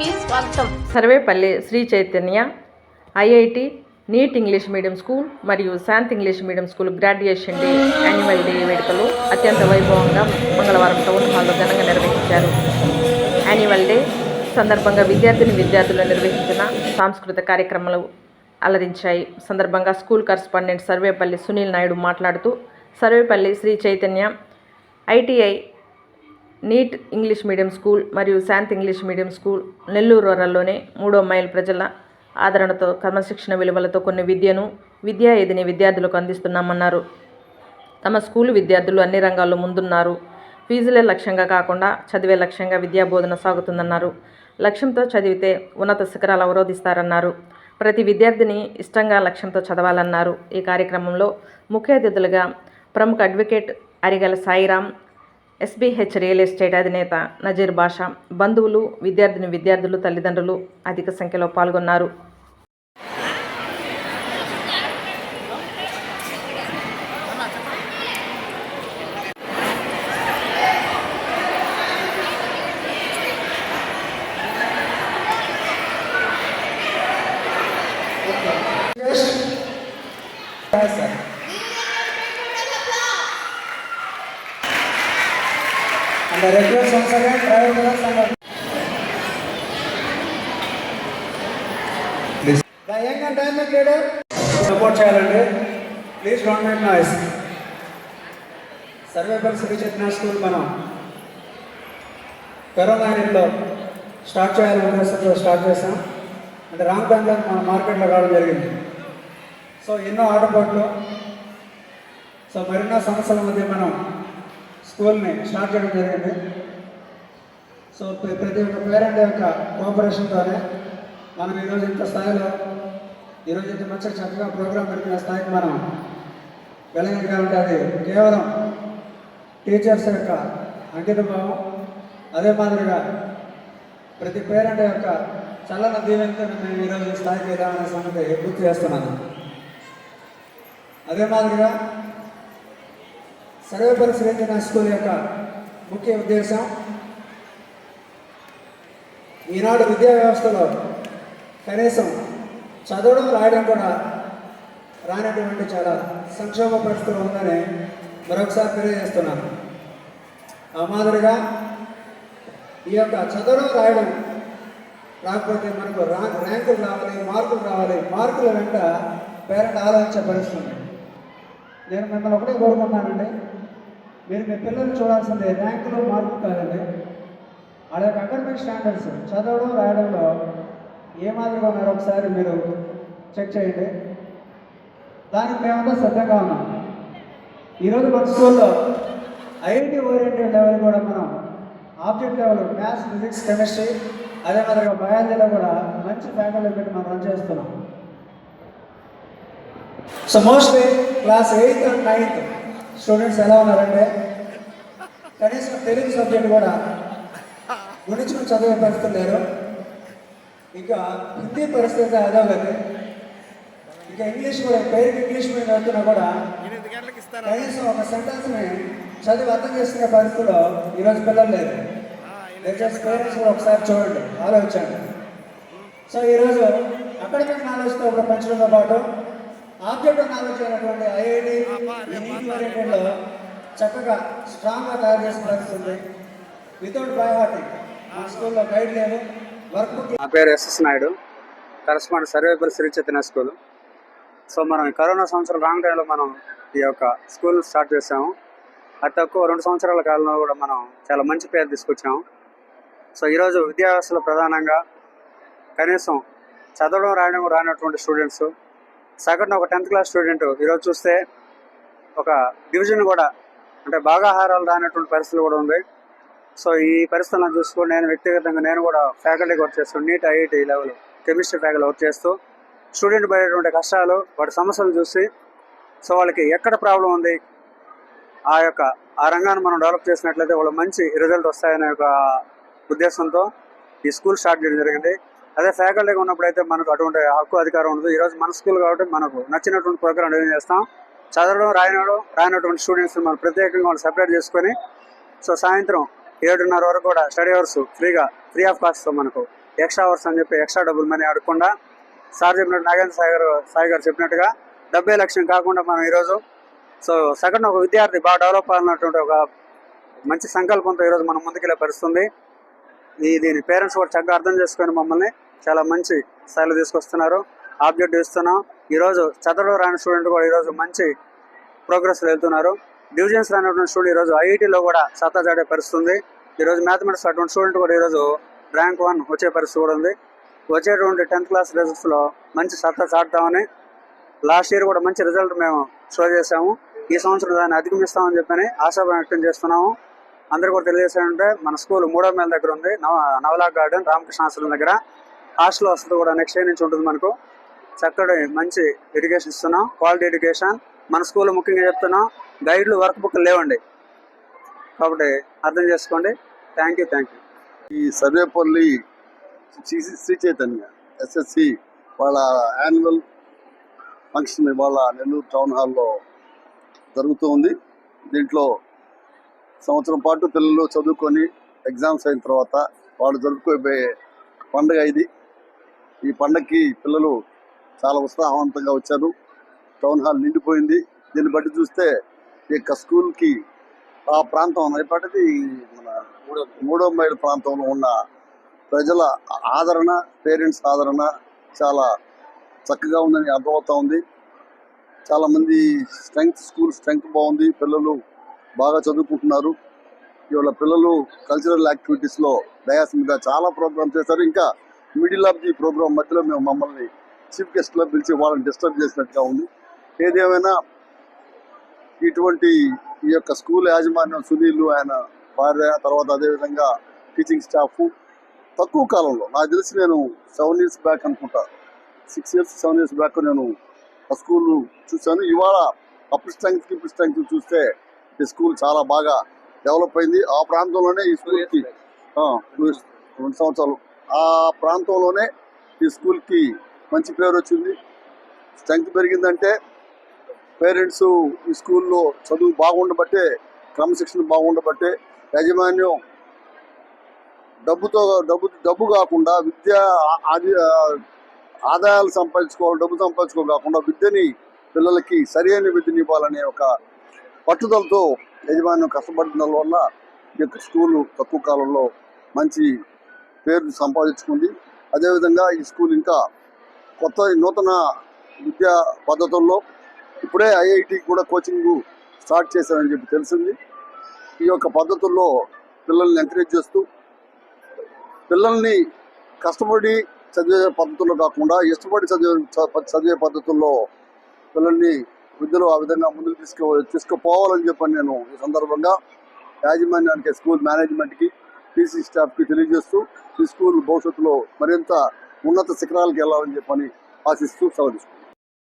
కి స్వాగతం. Sarvepalli Shri Chaitanya IIT NEET English medium school మరియు Shanth English medium school graduation day annual day వేడుకలు అత్యంత వైభవంగా మంగళవారం టౌన్ హాల్లో ఘనంగా నిర్వహించారు. యాన్యువల్ డే సందర్భంగా విద్యార్థిని విద్యార్థులు నిర్వహించిన సాంస్కృతిక కార్యక్రమాలు అలరించాయి. సందర్భంగా స్కూల్ కరస్పాండెంట్ సర్వేపల్లి సునీల్ నాయుడు మాట్లాడుతూ Sarvepalli Shri Chaitanya ITI NEET English medium school మరియు Shanth English medium school Nellore రూరల్లోనే మూడో మైల్ ప్రజల ఆదరణతో క్రమశిక్షణ విలువలతో కొన్ని విద్యను విద్యా ఏదిని విద్యార్థులకు అందిస్తున్నామన్నారు. తమ స్కూలు విద్యార్థులు అన్ని రంగాల్లో ముందున్నారు. ఫీజులే లక్ష్యంగా కాకుండా చదివే లక్ష్యంగా విద్యా బోధన సాగుతుందన్నారు. లక్ష్యంతో చదివితే ఉన్నత శిఖరాలు అవరోధిస్తారన్నారు. ప్రతి విద్యార్థిని ఇష్టంగా లక్ష్యంతో చదవాలన్నారు. ఈ కార్యక్రమంలో ముఖ్య అతిథులుగా ప్రముఖ advocate Arigala Sairam SBH real estate అధినేత నజీర్ బాషా బంధువులు విద్యార్థిని విద్యార్థులు తల్లిదండ్రులు అధిక సంఖ్యలో పాల్గొన్నారు Yes, sir. And the request once again, driver brothers and Please. The young and dynamic leader. Support చేయాలండి please don't make noise Sarvepalli Shri Chaitanya school మనం కరోనా ఇంట్లో స్టార్ట్ చేయాలనే ఉద్దేశంతో స్టార్ట్ చేసాం అంటే రాంగ్ టైంలో మన మార్కెట్లో రావడం జరిగింది సో ఎన్నో ఆటపాట్లు సో మరెన్నో సమస్యల మధ్య మనం స్కూల్ని స్టార్ట్ చేయడం జరిగింది. సో ప్రతి ఒక్క పేరెంట్ యొక్క కోఆపరేషన్తోనే మనం ఈరోజు ఇంత స్థాయిలో ఈరోజు ఇంత మంచిగా చక్కగా ప్రోగ్రాం పెట్టిన స్థాయికి మనం వెళ్ళగలిగామంటే అది కేవలం టీచర్స్ యొక్క అంకిత భావం అదే మాదిరిగా ప్రతి పేరెంట్ యొక్క చల్లన దీవెనతో మేము ఈరోజు స్థాయికి వెళ్ళామనే సంగతి గుర్తు చేస్తున్నాను. అదే మాదిరిగా సర్వేపల్లి శ్రీచైతన్య స్కూల్ యొక్క ముఖ్య ఉద్దేశం ఈనాడు విద్యా వ్యవస్థలో కనీసం చదవడం రాయడం కూడా రానటువంటి చాలా సంక్షోభ పరిస్థితులు ఉందని మరొకసారి తెలియజేస్తున్నాను. ఆ మాదిరిగా ఈ యొక్క చదవడం రాయడం రాకపోతే మనకు రా ర్యాంకులు రావాలి మార్కులు రావాలి మార్కుల వెంట పేరెంట్ ఆలోచించే పరిస్థితుంది నేను మిమ్మల్ని ఒకటే కోరుకుంటున్నానండి. మీరు మీ పిల్లల్ని చూడాల్సింది. ర్యాంకులు మార్కులు కాదండి. వాళ్ళ యొక్క అకాడమిక్ స్టాండర్డ్స్ చదవడం రాయడంలో ఏ మాదిరిగా ఉన్నారో ఒకసారి మీరు చెక్ చేయండి. దానికి మేమంతా సిద్ధంగా ఉన్నాం. ఈరోజు మన స్కూల్లో ఐఐటి ఓరియంటెడ్ లెవెల్ కూడా మనం object level maths physics chemistry అదే మాదిరిగా బయాలజీలో కూడా మంచి ఫ్యాకల్టీ పెట్టి మనం రన్ చేస్తున్నాం. So mostly class eighth and ninth students ఎలా ఉన్నారంటే కనీసం తెలుగు సబ్జెక్ట్ కూడా గుణించుకుని చదివే పరిస్థితులు లేరు. ఇంకా హిందీ పరిస్థితి అదోగతి ఇంకా ఇంగ్లీష్ కూడా పేరుకి ఇంగ్లీష్ మీద వెళ్తున్నా కూడా కనీసం ఒక సెంటెన్స్ని చదివి అర్థం చేసుకునే పరిస్థితిలో ఈరోజు పిల్లలు లేరు. దయచేసి పేరెంట్స్ కూడా ఒకసారి చూడండి ఆలోచించండి. సో ఈరోజు అకాడమిక్ నాలెడ్జ్తో కూడా పెంచడంతో పాటు ఆబ్జెక్ట్ నాలెడ్జ్ అయినటువంటి ఐఐటి నీటి చక్కగా స్ట్రాంగ్గా తయారు చేసిన పరిస్థితి ఉంది. వితౌట్ బయోహాటిక్ మా స్కూల్లో గైడ్ లేదు వర్క్ బుక్ నా పేరు SS Naidu. Correspond Sarvepalli Shri Chaitanya school. So మనం ఈ కరోనా సంవత్సరం రాంగ్ టైంలో మనం ఈ యొక్క స్కూల్ స్టార్ట్ చేసాము అతి తక్కువ రెండు సంవత్సరాల కాలంలో కూడా మనం చాలా మంచి పేరు తీసుకొచ్చాము. సో ఈరోజు విద్యావ్యవస్థలో ప్రధానంగా కనీసం చదవడం రాయడం రానటువంటి స్టూడెంట్స్. సగటున ఒక టెన్త్ క్లాస్ స్టూడెంట్ ఈరోజు చూస్తే ఒక డివిజన్ కూడా అంటే బాగా ఆహారాలు రానటువంటి పరిస్థితులు కూడా ఉంది. సో ఈ పరిస్థితులను చూసుకొని నేను వ్యక్తిగతంగా నేను కూడా ఫ్యాకల్టీకి వర్క్ చేస్తూ NEET IIT level chemistry faculty work చేస్తూ స్టూడెంట్ పడేటువంటి కష్టాలు వాటి సమస్యలు చూసి సో వాళ్ళకి ఎక్కడ ప్రాబ్లం ఉంది ఆ యొక్క ఆ రంగాన్ని మనం డెవలప్ చేసినట్లయితే వాళ్ళు మంచి రిజల్ట్ వస్తాయనే ఒక ఉద్దేశంతో ఈ స్కూల్ స్టార్ట్ చేయడం జరిగింది. అదే ఫ్యాకల్టీగా ఉన్నప్పుడు అయితే మనకు అటువంటి హక్కు అధికారం ఉండదు. ఈరోజు మన స్కూల్ కాబట్టి మనకు నచ్చినటువంటి ప్రోగ్రాం డిజైన్ చేస్తాం. చదవడం రాయనడం రాయనటువంటి స్టూడెంట్స్ మనం ప్రత్యేకంగా వాళ్ళు సెపరేట్ చేసుకొని సో సాయంత్రం ఏడున్నర వరకు కూడా స్టడీ అవర్స్ ఫ్రీగా ఫ్రీ ఆఫ్ కాస్ట్తో మనకు ఎక్స్ట్రా అవర్స్ అని చెప్పి ఎక్స్ట్రా డబ్బులు మనీ అడగకుండా సార్ చెప్పినట్టు నాగేంద్ర సాయి గారు సాయి గారు చెప్పినట్టుగా డబ్బే లక్ష్యం కాకుండా మనం ఈరోజు సో సెకండ్ ఒక విద్యార్థి బాగా డెవలప్ అన్నటువంటి ఒక మంచి సంకల్పంతో ఈరోజు మనం ముందుకెళ్ళే పరిస్థితుంది. ఈ దీని పేరెంట్స్ కూడా చక్కగా అర్థం చేసుకొని మమ్మల్ని చాలా మంచి స్థాయిలో తీసుకొస్తున్నారు. ఆబ్జెక్ట్ ఇస్తున్నాం. ఈరోజు చదవడం రాని స్టూడెంట్ కూడా ఈరోజు మంచి ప్రోగ్రెస్లో వెళ్తున్నారు. డివిజన్స్ రానటువంటి స్టూడెంట్ ఈరోజు ఐఐటీలో కూడా సత్తా చాటే పరిస్థితి ఉంది ఈరోజు మ్యాథమెటిక్స్ అటువంటి స్టూడెంట్ కూడా ఈరోజు ర్యాంక్ వన్ వచ్చే పరిస్థితి కూడా ఉంది. వచ్చేటువంటి టెన్త్ క్లాస్ రిజల్ట్స్లో మంచి సత్తా చాటుతామని లాస్ట్ ఇయర్ కూడా మంచి రిజల్ట్ మేము షో చేసాము ఈ సంవత్సరం దాన్ని అధిగమిస్తామని చెప్పని ఆశాభం వ్యక్తం చేస్తున్నాము. అందరు కూడా తెలియజేసారంటే మన స్కూల్ మూడో మేల దగ్గర ఉంది. నవ నవలా గార్డెన్ రామకృష్ణ ఆశ్రమం దగ్గర. హాస్టల్ వసతి కూడా నెక్స్ట్ ఇయర్ నుంచి ఉంటుంది మనకు. చక్కటి మంచి ఎడ్యుకేషన్ ఇస్తున్నాం. క్వాలిటీ ఎడ్యుకేషన్ మన స్కూల్లో ముఖ్యంగా చెప్తున్నాం గైడ్లు వర్క్ బుక్ లేవండి. కాబట్టి అర్థం చేసుకోండి. థ్యాంక్ యూ థ్యాంక్ యూ ఈ సర్వేపల్లి శ్రీ శ్రీ చైతన్య ఎస్ఎస్సి వాళ్ళ యాన్యువల్ ఫంక్షన్ ఇవాళ నెల్లూరు టౌన్ హాల్లో జరుగుతూ ఉంది. దీంట్లో సంవత్సరం పాటు పిల్లలు చదువుకొని ఎగ్జామ్స్ అయిన తర్వాత వాళ్ళు జరుపుకోబోయే పండుగ ఇది. ఈ పండగకి పిల్లలు చాలా ఉత్సాహవంతంగా వచ్చారు టౌన్ హాల్ నిండిపోయింది. దీన్ని బట్టి చూస్తే ఈ యొక్క స్కూల్కి ఆ ప్రాంతం ఏపాటిది మన మూడో మూడో మైల్ ప్రాంతంలో ఉన్న ప్రజల ఆదరణ పేరెంట్స్ ఆదరణ చాలా చక్కగా ఉందని అర్థమవుతా ఉంది. చాలామంది స్ట్రెంగ్త్ స్కూల్ స్ట్రెంగ్త్ బాగుంది. పిల్లలు బాగా చదువుకుంటున్నారు. ఇవాళ పిల్లలు కల్చరల్ యాక్టివిటీస్లో డయాస్ మీద చాలా ప్రోగ్రామ్ చేశారు. ఇంకా మిడిల్ ఆఫ్ ది ప్రోగ్రామ్ మధ్యలో మేము మమ్మల్ని చీఫ్ గెస్ట్లో పిలిచి వాళ్ళని డిస్టర్బ్ చేసినట్టుగా ఉంది. ఏదేమైనా ఇటువంటి ఈ యొక్క స్కూల్ యాజమాన్యం సునీల్ ఆయన భార్య తర్వాత అదేవిధంగా టీచింగ్ స్టాఫ్ తక్కువ కాలంలో నాకు తెలిసి నేను సెవెన్ ఇయర్స్ బ్యాక్ అనుకుంటా. Six years seven years back నేను ఆ స్కూల్ చూశాను. ఇవాళ అప్ స్ట్రెంగ్త్ ఇప్పుడు స్ట్రెంగ్త్ చూస్తే ఈ స్కూల్ చాలా బాగా డెవలప్ అయింది. ఆ ప్రాంతంలోనే ఈ స్కూల్కి రెండు సంవత్సరాలు. ఆ ప్రాంతంలోనే ఈ స్కూల్కి మంచి పేరు వచ్చింది. స్ట్రెంగ్త్ పెరిగిందంటే పేరెంట్స్ ఈ స్కూల్లో చదువు బాగుండబట్టే క్రమశిక్షణ బాగుండబట్టే యాజమాన్యం డబ్బుతో డబ్బు డబ్బు కాకుండా విద్య ఆది ఆదాయాలు సంపాదించుకోవాలి డబ్బు సంపాదించుకో కాకుండా విద్యని పిల్లలకి సరైన విద్యని ఇవ్వాలనే ఒక పట్టుదలతో యజమాన్యం కష్టపడిన వల్ల ఈ యొక్క స్కూలు తక్కువ కాలంలో మంచి పేరు సంపాదించుకుంది. అదేవిధంగా ఈ స్కూల్ ఇంకా కొత్త నూతన విద్యా పద్ధతుల్లో ఇప్పుడే ఐఐటి కూడా కోచింగ్ స్టార్ట్ చేశారని చెప్పి తెలిసింది. ఈ యొక్క పద్ధతుల్లో పిల్లల్ని ఎంకరేజ్ చేస్తూ పిల్లల్ని కష్టపడి చదివే పద్ధతుల్లో కాకుండా ఇష్టపడి చదివే చ- చదివే పద్ధతుల్లో పిల్లల్ని విద్యలో ఆ విధంగా ముందుకు తీసుకు తీసుకుపోవాలని చెప్పని నేను ఈ సందర్భంగా యాజమాన్యానికి స్కూల్ మేనేజ్మెంట్కి టీసీ స్టాఫ్కి తెలియజేస్తూ ఈ స్కూల్ భవిష్యత్తులో మరింత ఉన్నత శిఖరాలకు వెళ్ళాలని చెప్పని ఆశిస్తూ సెలవు